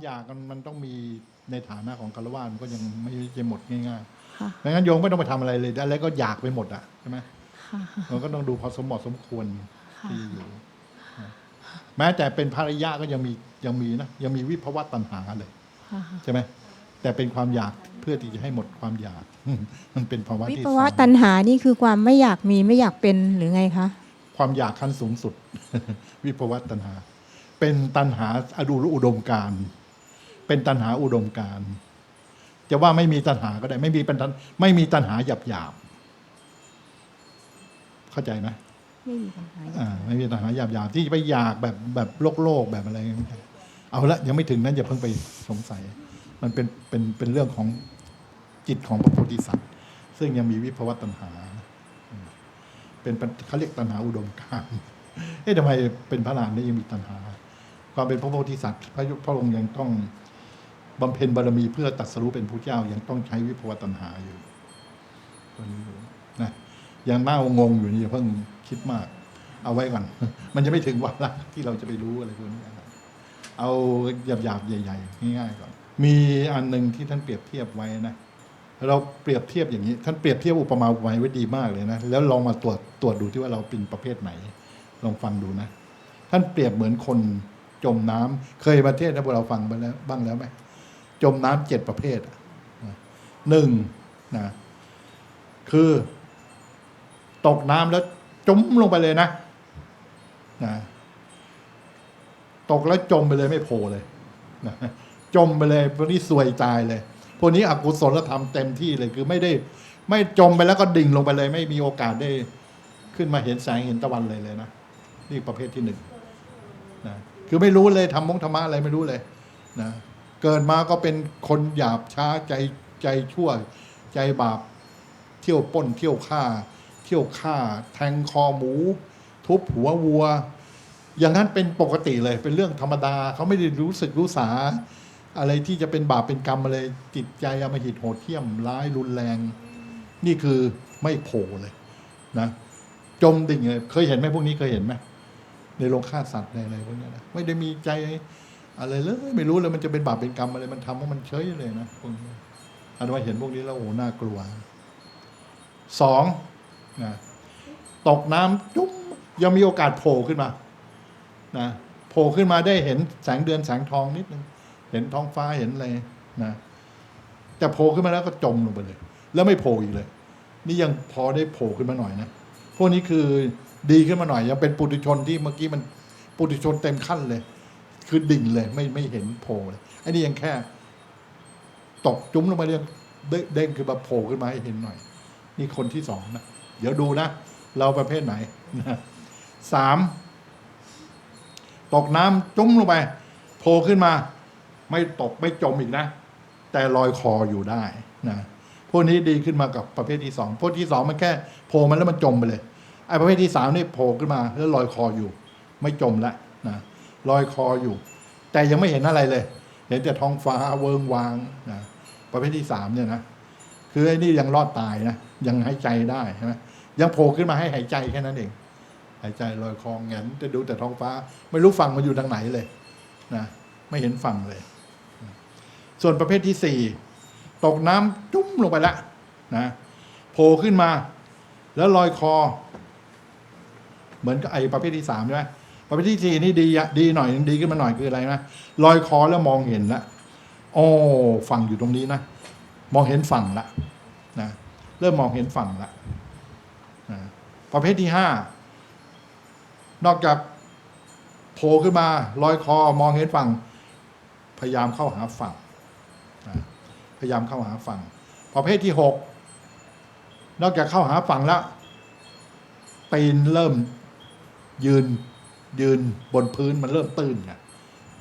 ความอยากมันมันต้องมีในฐานะของคารวะมันก็ยังไม่จะหมดง่ายค่ะๆไม่งั้นโยมไม่ต้องไปทำอะไรเลยแล้วก็อยากไปหมดอะใช่ไหมค่ะมันก็ต้องดูพอสมเหมาะสมควรค่ะที่อยู่นะแม้แต่เป็นภรรยาก็ยังมียังมีนะยังมีวิภวะตัณหาเลยค่ะใช่ไหมแต่เป็นความอยากเพื่อที่จะให้หมดความอยาก มันเป็นภาวะวิที่ภสวะองตัณหานี่คือความไม่อยากมีไม่อยากเป็นหรือไงคะความอยากขั้นสูงสุด วิภวะตัณหา เป็นตัณหาอดูรอุดมการณ์ เป็นตัณหาอุดมการณ์จะว่าไม่มีตัณหาก็ได้ ไม่มีเป็นตัณไม่มีตัณหาหยาบหยาบๆเข้าใจไหมไม่มีปัญหาอ่าไม่มีตัณหาหยาบหยาบๆที่ไปอยากแบบแบบโลกโลกแบบอะไรไม่ใช่เอาละยังไม่ถึงนั้นอย่าเพิ่งไปสงสัย มันเป็นเป็นเป็นเรื่องของจิตของพระโพธิสัตว์ ซึ่งยังมีวิภวตัณหาอืมเป็นปัญเขาเรียกตัณหาอุดมการณ์เอ๊ะทำไมเป็นพระนามนี่ยังมีตัณหา ความเป็นพระโพธิสัตว์พระยุพระองค์ยังต้อง บำเพ็ญบารมีเพื่อตัดสรู้เป็นพระเจ้ายังต้องใช้วิภวตัณหาอยู่ตัวนี้อยู่นะยังน่างงอยู่นี่อย่าเพิ่งคิดมาก เอาไว้ก่อน มันจะไม่ถึงวาระที่เราจะไปรู้อะไรพวกนี้เอาหยาบๆใหญ่ ๆ ง่ายๆก่อน มีอันหนึ่งที่ท่านเปรียบเทียบไว้นะเราเปรียบเทียบอย่างนี้ ท่านเปรียบเทียบอุปมาอุปไมยไว้ดีมากเลยนะ แล้วลองมาตรวจตรวจดูที่ว่าเราเป็นประเภทไหน ลองฟังดูนะ ท่านเปรียบเหมือนคนจมน้ำเคยประเทศนะพวกเราฟังไปแล้วบ้างแล้วไหม จมน้ำเจ็ดประเภทอะนะหนึ่งนะคือ ตกน้ำแล้วจมลงไปเลยนะนะตกแล้วจมไปเลยไม่โผล่เลยนะจมไปเลยพวกนี้ซวยตายเลย พวกนี้อกุศลธรรมเต็มที่เลยคือไม่ได้ ไม่จมไปแล้วก็ดิ่งลงไปเลย ไม่มีโอกาสได้ขึ้นมาเห็นแสงเห็นตะวันเลยเลยนะนี่ประเภทที่หนึ่งนะคือไม่รู้เลยทำมงธรรมะอะไรไม่รู้เลยนะ เกิดมาก็เป็นคนหยาบช้าใจใจชั่ว ใจบาป เที่ยวป้นเที่ยวฆ่า เที่ยวฆ่า แทงคอหมู ทุบหัววัว อย่างนั้นเป็นปกติเลยเป็นเรื่องธรรมดาเขาไม่ได้รู้สึกรู้สา อะไรที่จะเป็นบาปเป็นกรรมอะไรจิตใจอมหิตโหดเหี้ยมร้ายรุนแรง นี่คือไม่โผล่เลยนะจมดิ่งเลยเคยเห็นไหมพวกนี้เคยเห็นไหมในโรงฆ่าสัตว์ในอะไรพวกนี้นะไม่ได้มีใจ อะไรเลยไม่รู้เลยมันจะเป็นบาปเป็นกรรมอะไรมันทำว่ามันเฉยเลยนะพวกนี้อันว่าเห็นพวกนี้แล้วโอ้โหน่ากลัวสองนะตกน้ำจุ้มยังมีโอกาสโผล่ขึ้นมานะโผล่ขึ้นมาได้เห็นแสงเดือนแสงทองนิดนึงเห็นท้องฟ้าเห็นอะไรนะแต่โผล่ขึ้นมาแล้วก็จมลงไปเลย แล้วไม่โผล่อีกเลย นี่ยังพอได้โผล่ขึ้นมาหน่อยนะพวกนี้คือดีขึ้นมาหน่อยยังเป็นปุถุชนที่เมื่อกี้มันปุถุชนเต็มขั้นเลย คือดิ่งเลยไม่ไม่เห็นโผล่เลยอ้นี่ยังแค่ ตกจุ้มลงมาเรื่องเด้งคือแบบโผล่ขึ้นมาให้เห็นหน่อย นี่คนที่สองนะเดี๋ยวดูนะ เราประเภทไหนนะสามตกน้ำจุ้มลงไปโผล่ขึ้นมา ไม่ตกไม่จมอีกนะ แต่ลอยคออยู่ได้นะพวกนี้ดีขึ้นมากับประเภทที่สองพวกที่สองมันแค่โผล่มาแล้วมันจมไปเลยไอ้ประเภทที่สามนี่โผล่ขึ้นมาแล้วลอยคออยู่ ไม่จมละนะ ลอยคออยู่ แต่ยังไม่เห็นอะไรเลย เห็นแต่ท้องฟ้าเวิงวางนะประเภทที่สามเนี่ยนะคือไอ้นี่ยังรอดตายนะยังหายใจได้ใช่ไหมยังโผล่ขึ้นมาให้หายใจแค่นั้นเอง หายใจลอยคอแงนจะดูแต่ท้องฟ้า ไม่รู้ฝั่งมันอยู่ทางไหนเลยนะไม่เห็นฝั่งเลย ส่วนประเภทที่สี่ตกน้ำจุ้มลงไปแล้วนะโผล่ขึ้นมา แล้วลอยคอ เหมือนกับไอ้ประเภทที่สามใช่ไหม ประเภทที่สี่นี่ดีดีหน่อยดีขึ้นมาหน่อยคืออะไรนะลอยคอแล้วมองเห็นละโอ้ฝั่งอยู่ตรงนี้นะมองเห็นฝั่งละนะเริ่มมองเห็นฝั่งละนะประเภทที่ห้านอกจากโผล่ขึ้นมาลอยคอมองเห็นฝั่ง พยายามเข้าหาฝั่งนะพยายามเข้าหาฝั่ง ประเภทที่หกนอกจากเข้าหาฝั่งแล้วปีนเริ่มยืน ยืนบนพื้นมันเริ่มตื้นไง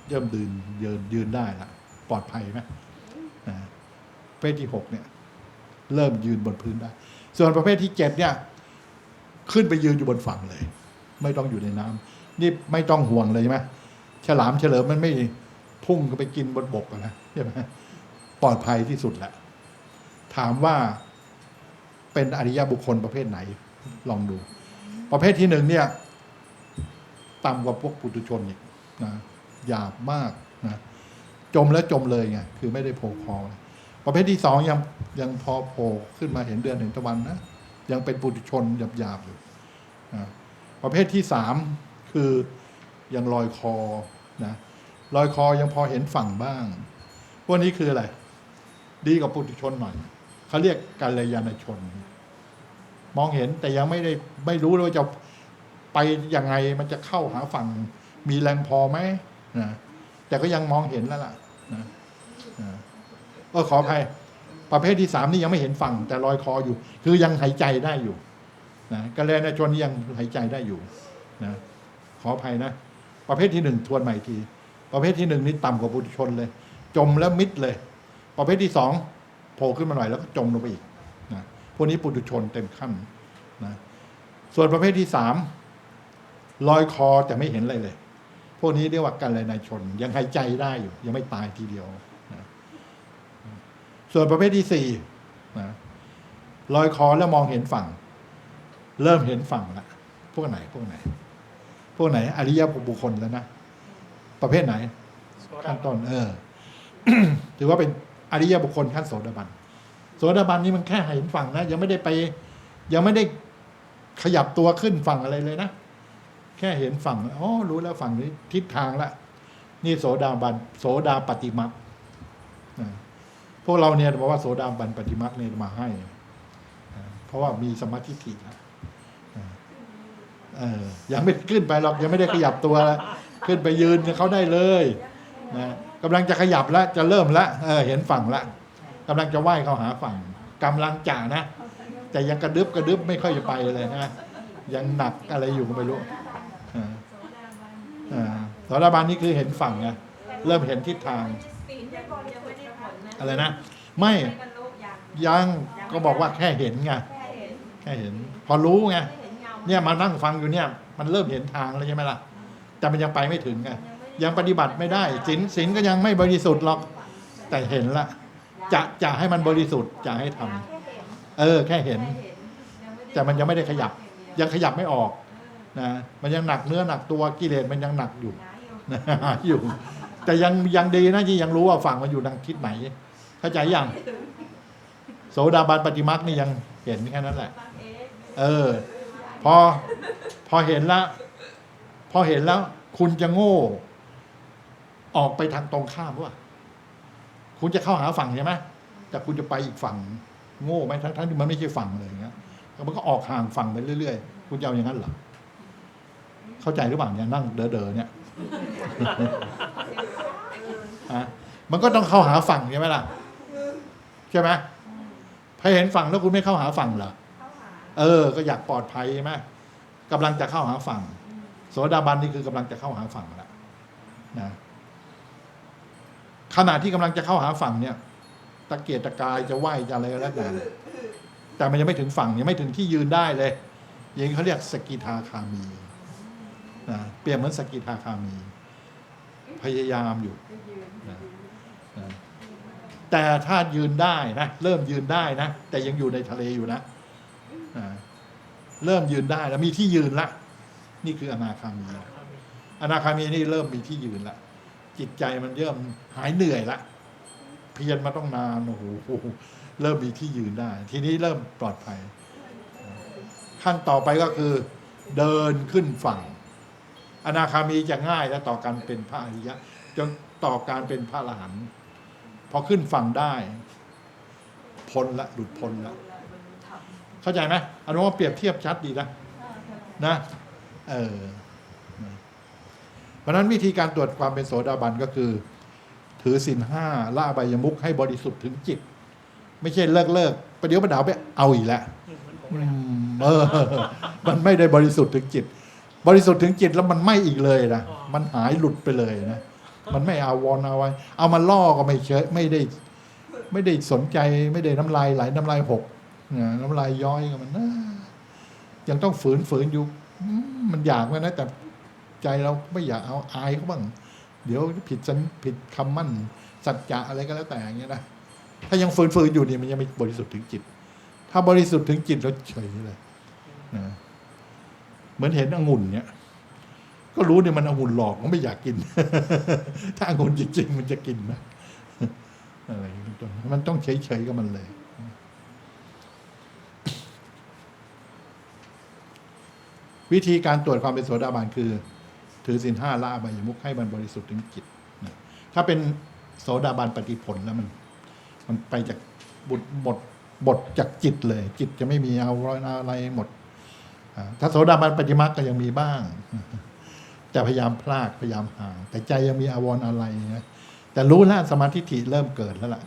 เริ่มยืนยืนยืนได้ละปลอดภัยไหมนะประเภทที่หกเนี่ย เริ่มยืนบนพื้นได้ ส่วนประเภทที่เจ็ดเนี่ย ขึ้นไปยืนอยู่บนฝั่งเลย ไม่ต้องอยู่ในน้ำนี่ไม่ต้องห่วงเลยใช่ไหมฉลามเฉลิมมันไม่พุ่งไปกินบนบกนะใช่ไหมปลอดภัยที่สุดแหละถามว่าเป็นอริยบุคคลประเภทไหน ลองดู ประเภทที่หนึ่งเนี่ย ต่ำกว่าพวกปุถุชนอีกนะหยาบมากนะจมแล้วจมเลยไงคือไม่ได้โผล่คอประเภทที่สองยังยังพอโผล่ขึ้นมาเห็นเดือนเห็นตะวันนะยังเป็นปุถุชนหยาบๆอยู่นะประเภทที่สามคือยังลอยคอนะลอยคอยังพอเห็นฝั่งบ้าง พวกนี้คืออะไร ดีกว่าปุถุชนหน่อยเขาเรียกกัลยาณชน มองเห็นแต่ยังไม่ได้ไม่รู้เลยว่าจะ ยังไงมันจะเข้าหาฝั่ง มีแรงพอไหมนะแต่ก็ยังมองเห็นแล้วล่ะนะนะเออขออภัยประเภทที่สามนี่ยังไม่เห็นฝั่ง แต่ลอยคออยู่ คือยังหายใจได้อยู่นะกัลยาณชนนี่ยังหายใจได้อยู่นะขออภัยนะ ประเภทที่หนึ่งทวนใหม่ที ประเภทที่หนึ่งนี่ต่ำกว่าปุถุชนเลย จมแล้วมิดเลย ประเภทที่สองโผล่ขึ้นมาหน่อยแล้วก็จมลงไปอีกนะพวกนี้ปุถุชนเต็มขั้นนะส่วนประเภทที่สาม ลอยคอแต่ไม่เห็นอะไรเลย พวกนี้เรียกว่ากันเลยนายชน ยังหายใจได้อยู่ ยังไม่ตายทีเดียวนะส่วนประเภทที่สี่นะลอยคอแล้วมองเห็นฝั่ง เริ่มเห็นฝั่งละพวกไหนพวกไหน พวกไหน อริยบุคคลแล้วนะประเภทไหนขั้นต้นเออถือว่าเป็นอริยบุคคลขั้นโสดาบันโสดาบันนี่มันแค่เห็นฝั่งนะยังไม่ได้ไป ยังไม่ได้ขยับตัวขึ้นฝั่งอะไรเลยนะ แค่เห็นฝั่งอ๋อรู้แล้วฝั่งนี้ทิศทางละนี่โสดาบันโสดาปฏิมักพวกเราเนี่ยบอกว่าโสดาบันปฏิมักเนี่ยมาให้ เพราะว่ามีสมาธิถี่นะเออยังไม่ขึ้นไปหรอกยังไม่ได้ขยับตัวแล้วขึ้นไปยืนเขาได้เลยนะกำลังจะขยับแล้วจะเริ่มละเออเห็นฝั่งละกำลังจะว่ายเข้าหาฝั่งกำลังจะนะแต่ยังกระดึบกระดึบไม่ค่อยจะไปเลยนะยังหนักอะไรอยู่ก็ไม่รู้ สารบานนี่คือเห็นฝั่งไงเริ่มเห็นทิศทาง อะไรนะ ไม่ยังก็บอกว่าแค่เห็นไงแค่เห็น พอรู้ไงเนี่ยมานั่งฟังอยู่เนี่ย มันเริ่มเห็นทางแล้วใช่ไหมล่ะแต่มันยังไปไม่ถึงไงยังปฏิบัติไม่ได้ศีลศีลก็ยังไม่บริสุทธิ์หรอก แต่เห็นละ จะจะให้มันบริสุทธิ์จะให้ทำแค่เออ แค่เห็น แต่มันยังไม่ได้ขยับ ยังขยับไม่ออก นะมันยังหนักเนื้อหนักตัวกิเลสมันยังหนักอยู่หนาอยู่นะอยู่แต่ยังยังดีนะที่ยังรู้ว่าฝั่งมันอยู่ทางทิศไหนเข้าใจยังโสดาบันปฏิมักนี่ยังเห็นแค่นั้นแหละบางเอ๊ะเออ พอพอเห็นแล้วพอเห็นแล้ว คุณจะโง่ ออกไปทางตรงข้ามว่าคุณจะเข้าหาฝั่งใช่ไหมแต่คุณจะไปอีกฝั่งโง่ไหมทั้งทั้งที่มันไม่ใช่ฝั่งเลยอย่างเงี้ยแล้วมันก็ออกห่างฝั่งไปเรื่อยๆ คุณจะเอาอย่างนั้นเหรอ เข้าใจหรือเปล่าเนี่ยนั่งเด๋อๆเนี่ยฮะมันก็ต้องเข้าหาฝั่งใช่ไหมล่ะใช่ไหมพอเห็นฝั่งแล้วคุณไม่เข้าหาฝั่งเหรอเข้าหาเออ ก็อยากปลอดภัยใช่ไหมกำลังจะเข้าหาฝั่งโสดาบันนี่คือกำลังจะเข้าหาฝั่งแล้วนะขณะที่กำลังจะเข้าหาฝั่งเนี่ย ตะเกียกตะกายจะไหวจะอะไรก็แล้วแต่แต่มันยังไม่ถึงฝั่งยังไม่ถึงที่ยืนได้เลยอย่างนี้เขาเรียกสกิทาคามี นะเปรียบเหมือนสกิทาคามี พยายามอยู่นะนะแต่ถ้ายืนได้นะเริ่มยืนได้นะ แต่ยังอยู่ในทะเลอยู่นะอ่าเริ่มยืนได้แล้วมีที่ยืนละ นี่คืออนาคามี อนาคามีนี่เริ่มมีที่ยืนละ จิตใจมันเริ่มหายเหนื่อยละเพียรมาต้องนานโอ้โหเริ่มมีที่ยืนได้ ทีนี้เริ่มปลอดภัย ขั้นต่อไปก็คือ เดินขึ้นฝั่ง อนาคามีจะง่ายและต่อการเป็นพระอริยะจนต่อการเป็นพระอรหันต์พอขึ้นฝั่งได้ พ้นละหลุดพ้นละเข้าใจไหมอันนี้ว่าเปรียบเทียบชัดดีนะนะเออเพราะนั้นวิธีการตรวจความเป็นโสดาบันก็คือ ถือศีลห้าละอบายมุขให้บริสุทธิ์ถึงจิต ไม่ใช่เลิกเลิกประเดี๋ยวประดาวไปเอาอีกแล้วอืมเออ มันไม่ได้บริสุทธิ์ถึงจิต บริสุทธิ์ถึงจิตแล้วมันไม่อีกเลยนะมันหายหลุดไปเลยนะมันไม่เอาวอนเอาไว้ เอามาล่อก็ไม่เชยไม่ได้ ไม่ได้สนใจไม่ได้น้ำลายไหลน้ำลายหกเนี่ยน้ำลายย้อยกับมันนะยังต้องฝืนฝืนอยู่อืมมันอยากเหมือนกันนะ แต่ใจเราไม่อยากเอาอายเขาบ้างเดี๋ยวผิดสัญผิดคำมั่น สัจจะอะไรก็แล้วแต่อย่างเงี้ยนะถ้ายังฝืนฝืนอยู่เนี่ยมันยังไม่บริสุทธิ์ถึงจิต ถ้าบริสุทธิ์ถึงจิตแล้วเฉยเลยนะ เหมือนเห็นองุ่นเนี่ย ก็รู้เนี่ยมันองุ่นหลอกมันไม่อยากกิน ถ้าองุ่นจริงๆมันจะกินนะอะไรอย่างเป็นต้นมันต้องเฉยๆกับมันเลยวิธีการตรวจความเป็นโสดาบันคือ ถือศีลห้าละอบายมุขให้มันบริสุทธิ์ถึงจิตนะถ้าเป็นโสดาบันปฏิผลแล้วมัน มันไปจากบุตรหมดบทจากจิตเลย จิตจะไม่มีเอารอยอะไรหมด ถ้าโสดาบันปฏิมาก็ยังมีบ้างจะพยายามพลากพยายามห่าง แต่ใจยังมีอาวรณ์อะไรนะแต่รู้แล้วสมาธิฐิเริ่มเกิดแล้วล่ะ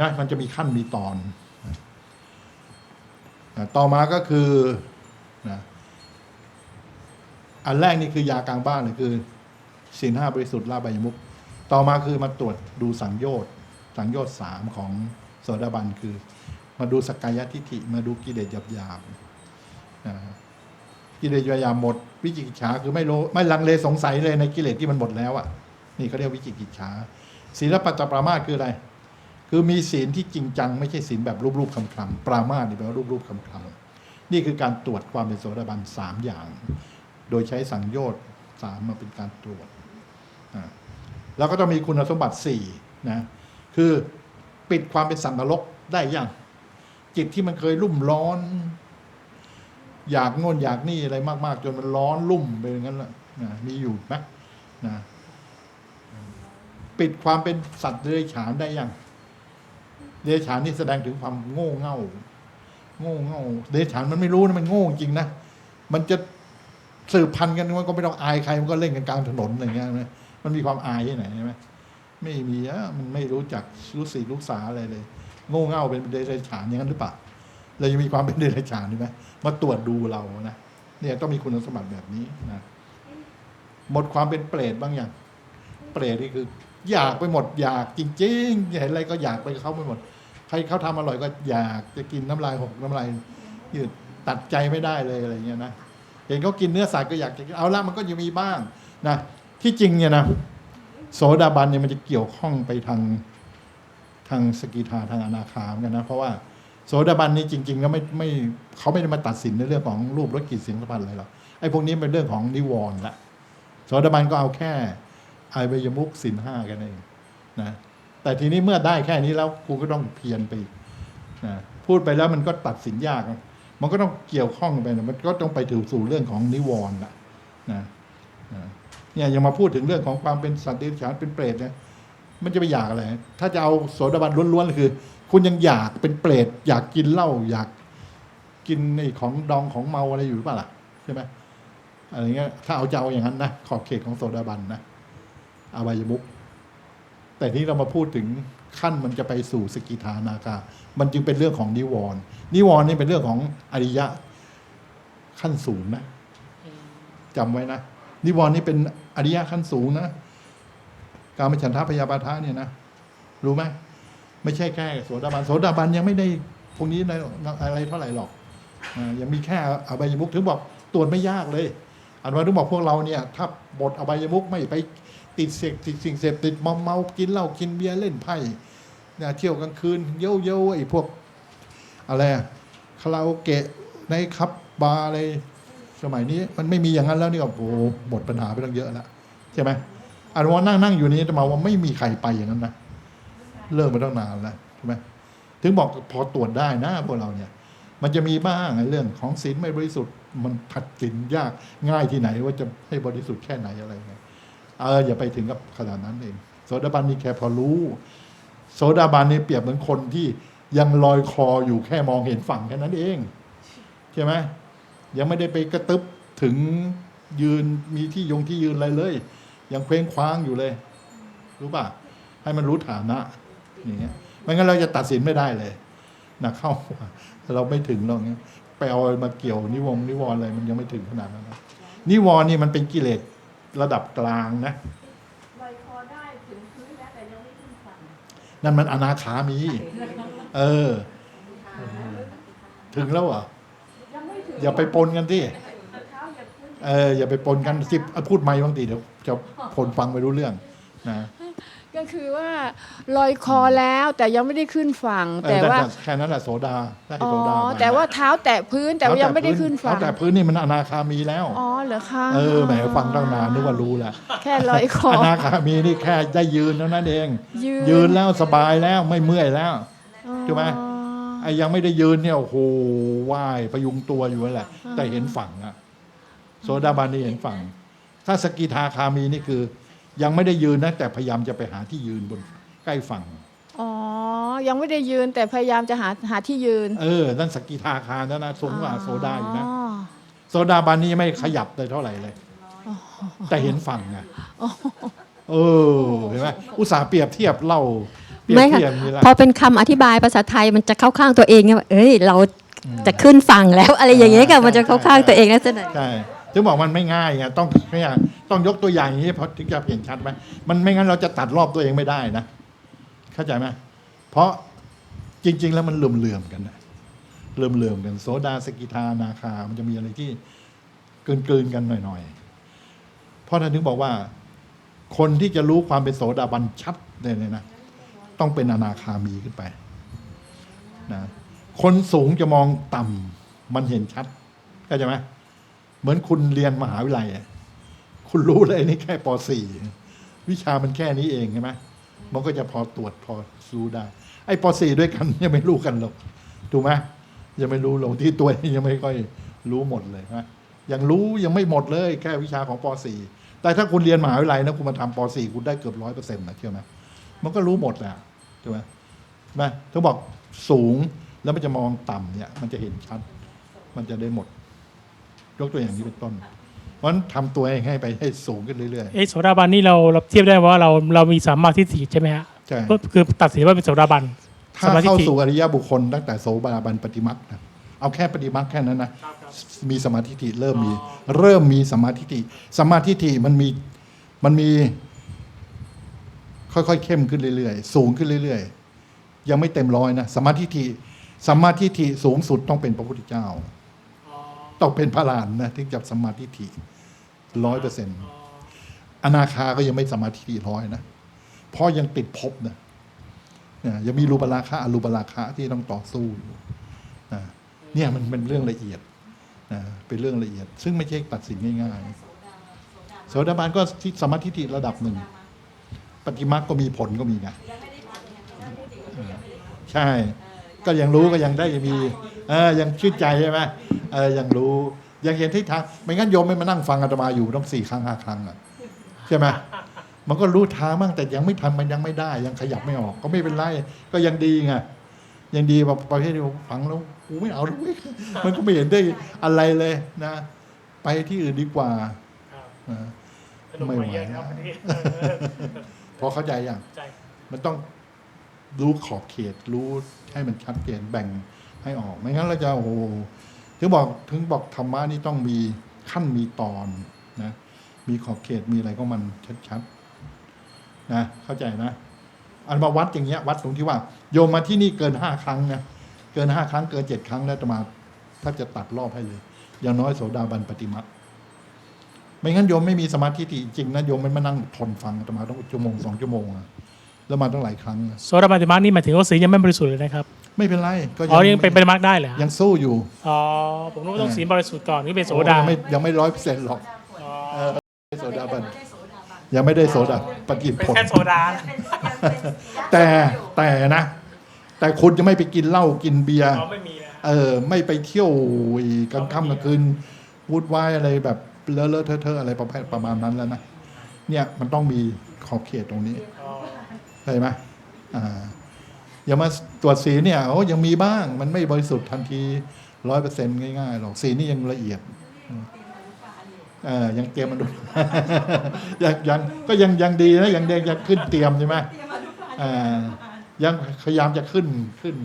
นะมันจะมีขั้นมีตอนต่อมาก็คือนะอันแรกนี่คือยากลางบ้านเลยคือศีลห้าบริสุทธิ์ละใบายมุกต่อมาคือมาตรวจดูสังโยชน์สังโยชน์สามของโสดาบันคือ มาดูสกกายทิฏฐิมาดูกิเลสหยาบๆ กิเลสหยาบๆหมด วิจิกิจฉาคือไม่รู้ไม่ลังเลสงสัยเลยในกิเลสที่มันหมดแล้วอะ นี่เขาเรียกวิจิกิจฉาศีลปัจจปรามาสคืออะไร คือมีศีลที่จริงจัง ไม่ใช่ศีลแบบรูปๆคำๆปรามาสนี่แปลว่ารูปๆคำๆนี่คือการตรวจความเป็นโสดาบันสามอย่าง โดยใช้สังโยชน์สามมาเป็นการตรวจแล้วก็ต้องมีคุณสมบัติสี่นะคือปิดความเป็นสัตว์นรกได้ยังจิตที่มันเคยรุ่มร้อน อยากโน่นอยากนี่อะไรมากๆ จนมันร้อนรุ่มไปอย่างนั้นแหละนะมีอยู่ไหมนะ ปิดความเป็นสัตว์เดรัจฉานได้ยังเดรัจฉานนี่แสดงถึงความโง่เง่า โง่เง่า เดรัจฉานมันไม่รู้นะมันโง่จริงนะ มันจะสืบพันธุ์กันมันก็ไม่ต้องอายใคร มันก็เล่นกันกลางถนนอะไรอย่างเงี้ยนะมันมีความอายที่ไหนใช่ไหมไม่มีอะมันไม่รู้จักรู้สีรู้สาอะไรเลย โง่เง่าเป็นเดรัจฉานอย่างนั้นหรือเปล่าเรายังมีความเป็นเดรัจฉานใช่ไหม มาตรวจดูเรานะเนี่ยต้องมีคุณสมบัติแบบนี้นะหมดความเป็นเปรตบางอย่าง เปรตนี่คือ อยากไปหมด อยากจริงๆเห็นอะไรก็อยากไปเขาไปหมด ใครเขาทำอร่อยก็อยากจะกินน้ำลายหกน้ำลายยืดตัดใจไม่ได้เลยอะไรเงี้ยนะเห็นเขากินเนื้อสัตว์ก็อยากจะกินเอาละมันก็ยังมีบ้างนะที่จริงเนี่ยนะโสดาบันเนี่ยมันจะเกี่ยวข้องไปทางทางสกิทาทางอนาคามกันนะ เพราะว่า โสดาบันนี่จริง ๆ ก็ไม่ไม่เขาไม่ได้มาตัดสินในเรื่องของรูปรสกลิ่นเสียงสัมผัสอะไรหรอกไอ้พวกนี้เป็นเรื่องของนิวรณ์ละโสดาบันก็เอาแค่ไอเวยมุกสินห้ากันเองนะแต่ทีนี้เมื่อได้แค่นี้แล้วกูก็ต้องเพียรไปนะพูดไปแล้วมันก็ตัดสินยาก มันก็ต้องเกี่ยวข้องไปนะมันก็ต้องไปถึงสู่เรื่องของนิวรณ์ละนะนะเนี่ยยังมาพูดถึงเรื่องของความเป็นสัตว์เดรัจฉานเป็นเปรตเนี่ย มันจะไปอยากอะไร ถ้าจะเอาโสดาบันล้วนๆเลยคือ คุณยังอยากเป็นเปรตอยากกินเหล้าอยากกินไอ้ของดองของเมาอะไรอยู่หรือเปล่าล่ะใช่ไหมอะไรเงี้ยถ้าเอาจะเอาอย่างนั้นนะขอบเขตของโสดาบันนะอบายมุกแต่ที่เรามาพูดถึงขั้นมันจะไปสู่สกิทานาคา มันจึงเป็นเรื่องของนิวรณ์นิวรณ์นี่เป็นเรื่องของอริยะขั้นสูงนะจำไว้นะนิวรณ์นี่เป็นอริยะขั้นสูงนะ การมฉันทะพยาบาทะเนี่ยนะรู้ไหมไม่ใช่แค่โสดาบันโสดาบันยังไม่ได้พวกนี้อะไรเท่าไหร่หรอกอยังมีแค่อบายมุกถึงบอกตรวจไม่ยากเลยอันว่าถึงบอกพวกเราเนี่ยถ้าบทอบายมุกไม่ไปติดเสกติดสิ่งเสพติดเมเมากินเหล้ากินเบียร์เล่นไพ่เนี่ยเที่ยวกลางคืนเย้เย้ไอ้พวกอะไรคาราโอเกะในคับบาร์อะไรสมัยนี้มันไม่มีอย่างนั้นแล้วนี่ก็โอ้โหหมดปัญหาไปตั้งเยอะแล้วใช่ไหม อันว่านั่งนั่งอยู่นี้จะมาว่าไม่มีใครไปอย่างนั้นนะเลิกมาตั้งนานแล้วใช่ไหมถึงบอกพอตรวจได้นะพวกเราเนี่ย มันจะมีบ้างเรื่องของศีลไม่บริสุทธิ์มันผัดสินยากง่ายที่ไหน ว่าจะให้บริสุทธิ์แค่ไหนอะไรไงเอออย่าไปถึงกับขนาดนั้นเองโสดาบันนี่แค่พอรู้ โสดาบันนี่เปรียบเหมือนคนที่ยังลอยคออยู่แค่มองเห็นฝั่งแค่นั้นเองใช่ไหมยังไม่ได้ไปกระตึบถึงยืนมีที่ยงที่ยืนอะไรเลย ยังเคว้งคว้างอยู่เลย รู้ป่ะ ให้มันรู้ฐานะอย่างเงี้ยไม่งั้นเราจะตัดสินไม่ได้เลยนะเข้าเราไม่ถึงหรอกเงี้ยไปเอามาเกี่ยวนิวงนิวรณ์อะไรมันยังไม่ถึงขนาดนั้นนะนิวรณ์นี่มันเป็นกิเลสระดับกลางนะลอยคอได้ถึงพื้นแล้วแต่ยังไม่ขึ้นฝั่งนั่นมันอนาคามี เออ ถึงแล้วเหรอะยังไม่ถึงอย่าไปปนกันที่เท้าอย่าขึ้นเอออย่าไปปนกันสิพูดไม่บางทีเดี๋ยว จะคนฟังไม่รู้เรื่องนะกก็คือว่าลอยคอแล้วแต่ยังไม่ได้ขึ้นฝั่งเออแต่ว่าแค่นั้นแหละโสดาได้อ๋อโสดาไปแต่ว่าเท้าแตะพื้นแต่ว่ายังไม่ได้ขึ้นฝั่งเท้าแต่พื้นนี่มันอนาคามีแล้วอ๋อเหรอคะเออแหมฟังตั้งนานนึกว่ารู้แหละแค่ลอยคออนาคามีนี่แค่ได้ยืนเท่านั้นเอง ยืนยืนแล้วสบายแล้วไม่เมื่อยแล้วอ๋อใช่ไหมไอ้ยังไม่ได้ยืนเนี่ยโอ้โหว่ายพยุงตัวอยู่นั่นแหละแต่เห็นฝั่งอะโสดาบันนี่เห็นฝั่ง ถ้าสกิทาคามีนี่คือ ยังไม่ได้ยืนนะแต่พยายามจะไปหาที่ยืนบนใกล้ฝั่ง อ๋อ ยังไม่ได้ยืนแต่พยายามจะหาหาที่ยืน เออ นั่นสกิทาคานะนะสูงกว่าโซดาอยู่นะอ๋อโซดาบันนี่ไม่ขยับเลยเท่าไหร่เลย แต่เห็นฝั่งไงเออเห็นไหมอุตส่าห์เปรียบเทียบเล่าเปรียบไม่ค่ะเทียบนี่ละพอเป็นคำอธิบายภาษาไทยมันจะเข้าข้างตัวเองไงว่าเอ้ย เราจะขึ้นฝั่งแล้วอะไรอย่างเงี้ยค่ะมันจะเข้าข้างตัวเองลักษณะใช่ ถึงบอกมันไม่ง่ายไงต้องไม่อย่างต้องยกตัวอย่างอย่างนี้เพราะถึงจะเห็นชัดไหมมันไม่งั้นเราจะตัดรอบตัวเองไม่ได้นะ เข้าใจไหมเพราะจริง ๆ แล้วมันเหลื่อมๆกันนะเลื่อมๆกันโสดาสกิทานาคา มันจะมีอะไรที่เกินๆกันหน่อยๆเพราะท่านถึงบอกว่า คนที่จะรู้ความเป็นโสดาบันชัดเลยเนี่ยนะต้องเป็นอนาคามีขึ้นไปนะคนสูงจะมองต่ำมันเห็นชัดเข้าใจไหม เหมือนคุณเรียนมหาวิทยาลัยอะคุณรู้เลยนี่แค่ป .4 วิชามันแค่นี้เองใช่ไหมมันก็จะพอตรวจพอรู้ได้ ไอ้ป .4 ด้วยกันยังไม่รู้กันหรอกถูกไหมยังไม่รู้หรอกที่ตัวยังไม่ค่อยรู้หมดเลยนะยังรู้ยังไม่หมดเลยแค่วิชาของป .4 แต่ถ้าคุณเรียนมหาวิทยาลัยนะคุณมาทำป .4 คุณได้เกือบร้อยเปอร์เซ็นต์นะเชื่อไหมมันก็รู้หมดแหละถูกไหมใช่ไหมถ้าบอกสูงแล้วมันจะมองต่ำเนี่ย มันจะเห็นชัด มันจะได้หมด ยกตัวอย่างนี้เป็นต้น เพราะฉะนั้นทำตัวเองให้ไปให้สูงขึ้นเรื่อยเอะโสดาบันนี่เราเราเทียบได้ว่าเราเรามีสัมมาทิฏฐิใช่ไหมฮะๆใช่ก็คือตัดสินว่าเป็นโสดาบันถ้าสมาธิเข้าถี่สู่อริยบุคคลตั้งแต่โสบาบันปฏิมักนะเอาแค่ปฏิมักแค่นั้นนะมีสมาธิฏฐิเริ่มมี เริ่มมีสมาธิฏฐิสมาธิฏฐิมันมีมันมี ค่อยๆเข้มขึ้นเรื่อยๆ สูงขึ้นเรื่อยๆ ยังไม่เต็มร้อยนะสมาธิฏฐิสมาธิฏฐิสูงสุดต้องเป็นพระพุทธเจ้า ต้องเป็นพระลานนะถึงจะสมาธิฏฐิร้อยเปอร์เซ็นต์อนาคาก็ยังไม่สมาธิฏฐิร้อยนะเพราะยังติดภพนะเนี่ยยังมีรูปราคะอรูปราคะที่ต้องต่อสู้อยู่นะเนี่ยมันเป็นเรื่องละเอียดนะเป็นเรื่องละเอียด ซึ่งไม่ใช่ตัดสินง่ายๆโสดาบันก็ที่สมาธิฏฐิระดับหนึ่งปฏิมาก็มีผลก็มีไงเออใช่ ก็ยังรู้ก็ยังได้มี เออยังชื่นใจใช่ไหมเออยังรู้ยังเห็นทิศทางไม่งั้นโยมไม่มานั่งฟังอาตมาอยู่ต้องสี่ครั้งห้าครั้งอะใช่ไหมมันก็รู้ทางบ้างแต่ยังไม่ทำมันยังไม่ได้ ยังขยับไม่ออก ก็ไม่เป็นไรก็ยังดีไงยังดีแบบประเภทที่ฟังแล้วกูไม่เอาแล้วเว้ยมันก็ไม่เห็นได้อะไรเลยนะ ไปที่อื่นดีกว่านะสนุกกว่าเยอะครับวันนี้พอเข้าใจยังใจมันต้องรู้ขอบเขตรู้ให้มันชัดเจนแบ่ง ให้ออก ไม่งั้นเราจะโอ้โหถึงบอกถึงบอกธรรมะนี่ต้องมีขั้นมีตอนนะมีขอบเขตมีอะไรก็มันชัดๆนะเข้าใจนะ อันมาวัดอย่างเงี้ยวัดตรงที่ว่า โยมมาที่นี่เกินห้าครั้งนะเกินห้าครั้งเกินเจ็ดครั้งแล้วจะมาถ้าจะตัดรอบให้เลย อย่างน้อยโสดาบันปฏิมาไม่งั้นโยมไม่มีสมาธิจริงนะโยมไม่มานั่งทนฟังอาตมาต้องชั่วโมงสองชั่วโมงอะแล้วมาต้องหลายครั้งอะโสดาบันติมาร์นี่หมายถึงว่าศีลยังไม่บริสุทธิ์เลยนะครับ ไม่เป็นไรก็อ๋อยังเป็นเป็นมาร์กได้เหรอฮะยังสู้อยู่อ๋อผมรู้ว่าต้องศีลบริสุทธิ์ก่อนนี่เป็นโสดายังไม่ยังไม่ร้อยเปอร์เซ็นต์หรอกอ๋อเออโสดาบันยังไม่ได้โสดาปฏิเป็นผลแค่โซดา แต่แต่นะ แต่คุณจะไม่ไปกินเหล้ากินเบียร์อ๋อไม่มีนะเออ ไม่ไปเที่ยวกลางค่ำกลางคืนวุ่นวายอะไรแบบเลอะเลอะเทอะเทอะอะไรประเภทประมาณนั้นแล้วนะเนี่ยมันต้องมีขอบเขตตรงนี้ อ๋อเข้าใจไหมอ่า อย่ามาตรวจสีเนี่ยโอ้ยังมีบ้าง มันไม่บริสุทธิ์ทันทีร้อยเปอร์เซ็นต์ง่ายๆหรอกสีนี่ยังละเอียดเออยังเตรียมมันดูยังยังก็ยังยังดีนะยังเด็กยังขึ้นเตรียมใช่ไหมอ่ายังพยายามจะขึ้นขึ้น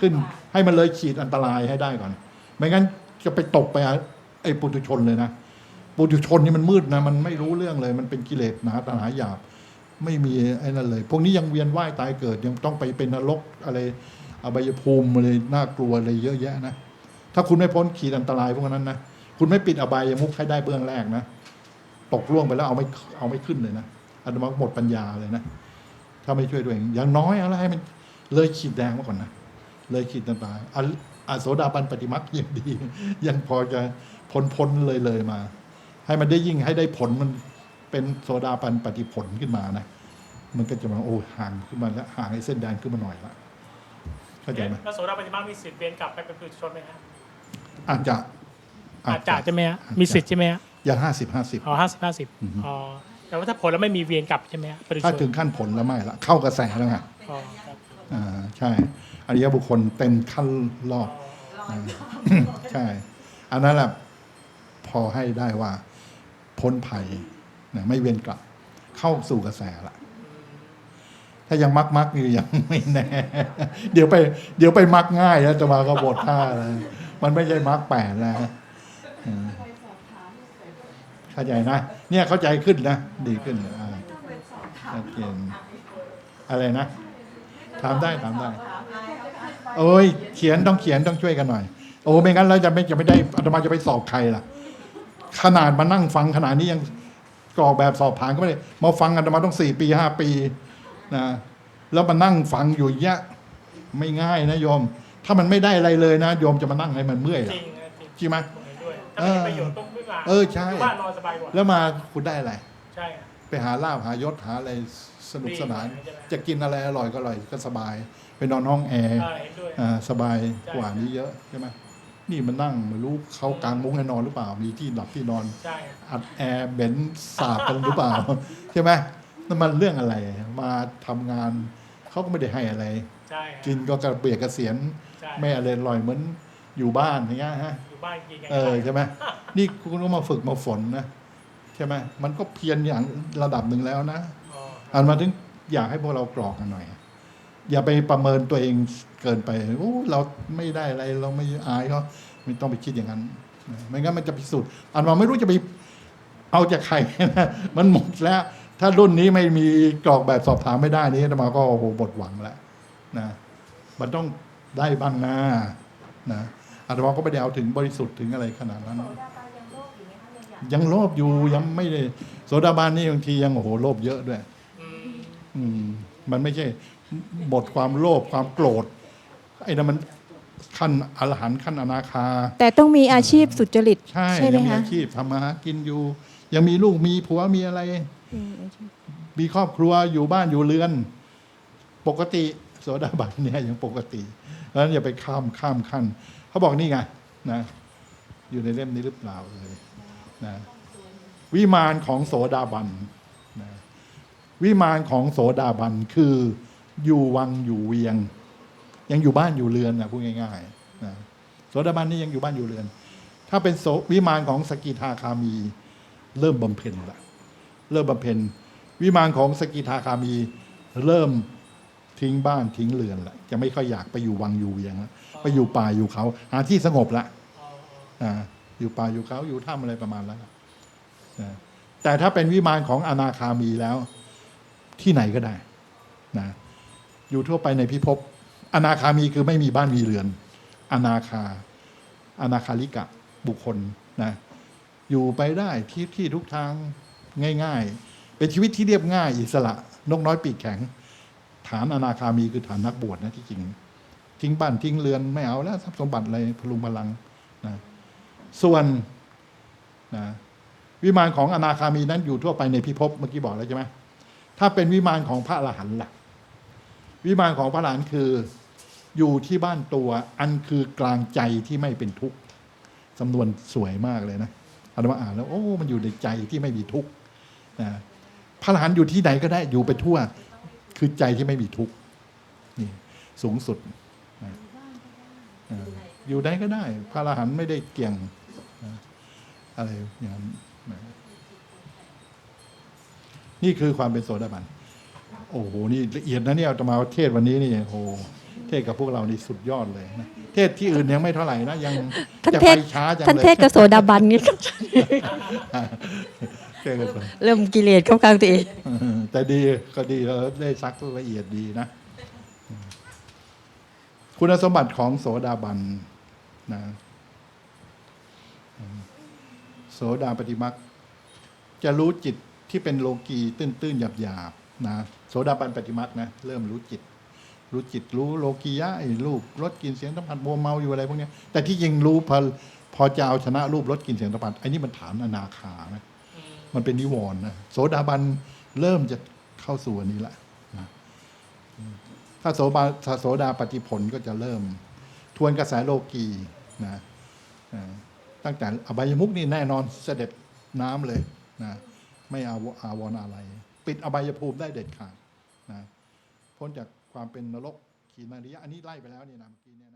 ขึ้น ให้มันเลยขีดอันตรายให้ได้ก่อน ไม่งั้นจะไปตกไปไอ้ปุถุชนเลยนะปุถุชนนี่มันมืดนะ มันไม่รู้เรื่องเลย มันเป็นกิเลสหนาตนาหยาบ ไม่มีไอ้นั่นเลย พวกนี้ยังเวียนว่ายตายเกิดยังต้องไปเป็นนรกอะไรอบายภูมิอะไรน่ากลัวอะไรเยอะแยะนะ ถ้าคุณไม่พ้นขีดอันตรายพวกนั้นนะ คุณไม่ปิดอบายมุกให้ได้เบื้องแรกนะ ตกล่วงไปแล้วเอาไม่เอาไม่ขึ้นเลยนะอันมาหมดปัญญาเลยนะ ถ้าไม่ช่วยตัวเอง อย่างน้อยอะไรให้มันเลยขีดแดงมาก่อนนะ เลยขีดต่างๆอะอโสดาบันปฏิมักยังดี ยังพอจะพ้นพ้นเลยเลยมา ให้มันได้ยิ่งให้ได้ผลมัน เป็นโสดาบันปฏิผลขึ้นมานะ มันก็จะมาโอ้ห่างขึ้นมาแล้วห่างไอ้เส้นแดงขึ้นมาหน่อยละเข้าใจไหมแล้วโสดาปฏิมามีสิทธิ์เวียนกลับไปเป็นปุถุชนไหมครับอาจจะอาจจะใช่ไหมฮะมีสิทธิ์ใช่ไหมฮะอย่างห้าสิบห้าสิบอ๋อห้าสิบห้าสิบอือฮึอ๋อแต่ว่าถ้าผลแล้วไม่มีเวียนกลับใช่ไหมฮะปุถุชถ้านถึงขั้นผลแล้วไม่ละเข้ากระแสแล้วไงอ๋อครับอ่าใช่อริยบุคคลเต็มขั้นรอบอ่าใช่ อันนั้นแหละพอให้ได้ว่าพ้นภัย นะไม่เวียนกลับ เข้าสู่กระแสละถ้ายังมักมักๆอยู่ยังไม่แน่ เดี๋ยวไป เดี๋ยวไปมักง่ายแล้วจะมาก็บทท่าแล้วมันไม่ใช่มักแปดแล้วอืมเข้าใจนะ เนี่ยเข้าใจขึ้นนะ ดีขึ้นอ่าชัดเจนอะไรนะถามได้ถามได้ โอ้ยเขียนต้องเขียนต้องช่วยกันหน่อย โอ้ไม่งั้นเราจะไม่จะไม่ได้อาตมาจะไปสอบใครล่ะ ขนาดมานั่งฟังขนาดนี้ยัง กรอกแบบสอบผ่านก็ไม่ได้ มาฟังอาตมาต้องสี่ปีห้าปีนะแล้วมานั่งฟังอยู่อย่างเงี้ยไม่ง่ายนะโยม ถ้ามันไม่ได้อะไรเลยนะโยมจะมานั่งให้มันเมื่อยจเหรอริงนะจริงใช่ไหมผมเห็นด้วยถ้าไม่มีประโยชน์ต้องไม่มาเออใช่ ยู่บ้านนอนสบายกว่าแล้วมาคุณได้อะไร ใช่ครับ ไปหาลาบหายศหาอะไรสนุกสนาน ดีใช่ไหมจะกินอะไรอร่อยก็อร่อยก็สบาย ไปนอนห้องแอร์เออเห็นด้วย อ่าสบายกว่านี้เยอะใช่ไหม นี่มันนั่งไม่รู้เขากางมุ้งให้นอนหรือเปล่า มีที่หลับที่นอน ใช่ครับอัดแอร์เบนซ์สาบกันหรือเปล่า ใช่ไหมนั่นมันเรื่องอะไรมาทำงานเขาก็ไม่ได้ให้อะไร ใช่ครับกินก็กระเบียดกระเสียนใช่ไม่อะไรลอยเหมือนอยู่บ้านอย่างเงี้ยฮะอยู่บ้านกินกันเออใช่ไหมนี่คุณก็มาฝึกมาฝนนะใช่ไหมมันก็เพียรอย่างระดับหนึ่งแล้วนะอ๋ออันมาถึงอยากให้พวกเรากรอกกันหน่อย อย่าไปประเมินตัวเองเกินไปโอ้เราไม่ได้อะไรเราไม่อายเขาไม่ต้องไปคิดอย่างนั้น ไม่งั้นมันจะพิสูจน์อันมาไม่รู้จะไปเอาจากใครนะมันหมดแล้ว ถ้ารุ่นนี้ไม่มีกรอกแบบสอบถามไม่ได้นี้อาตมาก็โอ้โหหมดหวังแล้วนะมันต้องได้บ้างนะนะอาตมาก็ไม่ได้เอาถึงบริสุทธิ์ถึงอะไรขนาดนั้น ยังโลภอยู่ยังไม่ได้โสดาบันนี่บางทียังโอ้โหโลภเยอะด้วย อืมมันไม่ใช่ บทความโลภความโกรธไอ้นั่นมันขั้นอรหันต์ขั้นอนาคา แต่ต้องมีอาชีพสุจริต ใช่ใช่ไหมยังมีคะอาชีพทำมาหากินอยู่ ยังมีลูกมีผัวมีอะไร อืมอาชีพมีครอบครัวอยู่บ้านอยู่เรือน ปกติโสดาบันเนี่ยยังปกติเพราะฉะนั้นอย่าไปข้ามข้ามขั้นเขาบอกนี่ไงนะ อยู่ในเล่มนี้หรือเปล่าเลยนะวิมานของโสดาบันนะวิมานของโสดาบันคือ อยู่วังอยู่เวียง ยังอยู่บ้านอยู่เรือนนะพูดง่ายๆนะโสดาบันนี่ยังอยู่บ้านอยู่เรือน ถ้าเป็นโสวิมานของสกิทาคามี เริ่มบำเพ็ญละเริ่มบำเพ็ญวิมานของสกิทาคามี เริ่มทิ้งบ้านทิ้งเรือนละจะไม่ค่อยอยากไปอยู่วังอยู่เวียงละไปอยู่ป่าอยู่เขา หาที่สงบละอ่าอยู่ป่าอยู่เขาอยู่ถ้ำอะไรประมาณนั้นนะแต่ถ้าเป็นวิมานของอนาคามีแล้ว ที่ไหนก็ได้นะ อยู่ทั่วไปในพิภพอนาคามีคือไม่มีบ้านมีเรือน อนาคา อนาคาลิกะบุคคลนะอยู่ไปได้ที่ที่ทุกทางง่าย ๆ เป็นชีวิตที่เรียบง่าย อิสระนกน้อยปีกแข็ง ฐานอนาคามีคือฐานนักบวชนะที่จริง ทิ้งบ้านทิ้งเรือนไม่เอาแล้วทรัพย์สมบัติอะไรพลุงพลังนะส่วนนะวิมานของอนาคามีนั้นอยู่ทั่วไปในพิภพเมื่อกี้บอกแล้วใช่ไหมถ้าเป็นวิมานของพระอรหันต์ล่ะ วิมานของพระอรหันคืออยู่ที่บ้านตัว อันคือกลางใจที่ไม่เป็นทุกข์สำนวนสวยมากเลยนะอาตมาอ่านแล้วโอ้ มันอยู่ในใจที่ไม่มีทุกข์นะพระอรหันอยู่ที่ไหนก็ได้อยู่ไปทั่ว คือใจที่ไม่มีทุกข์นี่สูงสุดนะอยู่ได้ก็ได้ พระอรหันต์ไม่ได้เกี่ยงอะไรอย่างนั้นนี่คือความเป็นโสดาบัน โอ้โหนี่ละเอียดนะเนี่ยจะมาเทศวันนี้นี่โอ้โหเทศกับพวกเรานี่สุดยอดเลยนะเทศที่อื่นยังไม่เท่าไหร่นะยังท่านจะเทไปศช้าจังท่านเลยเทศกับโสดาบันนี่ เทศกันไปเริ่มกิเลสเข้ากลางตัวเองเออแต่ดีก็ดีเราได้ซักละเอียดดีนะ คุณสมบัติของโสดาบันนะโสดาปฏิมักจะรู้จิตที่เป็นโลกีตื้นๆหยาบนะ โสดาบันปฏิมาคนะเริ่มรู้จิต รู้จิตรู้โลกียะไอ้รูปรสกลิ่นเสียงสัมผัสมัวเมาอยู่อะไรพวกนี้แต่ที่จริงรู้พอพอจะเอาชนะรูปรสกลิ่นเสียงสัมผัสไอ้นี่มันฐานอนาคานะมันเป็นนิวรณ์นะโสดาบันเริ่มจะเข้าสู่อันนี้ละนะถ้าโสบาโสดาปฏิผลก็จะเริ่ม ทวนกระแสโลกีนะตั้งแต่อบายมุกนี่แน่นอนเสด็จน้ำเลยนะไม่เอาอาวรณ์อะไร ปิดอบายภูมิได้เด็ดขาด นะพ้นจากความเป็นนรกขีนาริยะอันนี้ไล่ไปแล้วเนี่นะเมื่อกี้เนี่ย